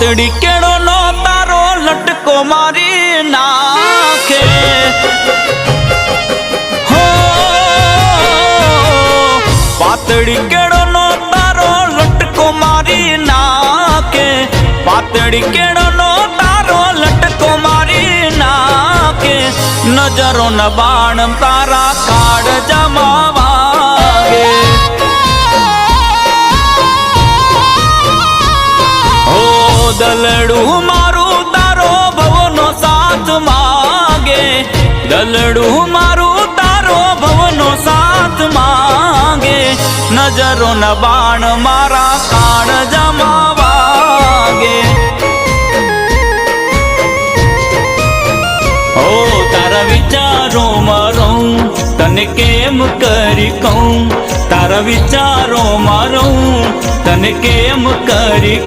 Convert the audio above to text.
પાતળી કેળો નો તારો લટકો મારી નાખે. હો, પાતળી કેળો નો તારો લટકો મારી નાખે. પાતળી કેળો નો તારો લટકો મારી નાખે. નજરો ન બાણ તારા કાળ જમાવાગે દલડું મારું તારો ભવનો સાથ માગે. દલડું મારું તારો ભવનો સાથ માગે. નજરો ન બાણ મારા કાણ જમાવાગે ઓ તારા વિચારો મારો તને કેમ કરી કહું? તારા વિચારો મારો તને કેમ કરી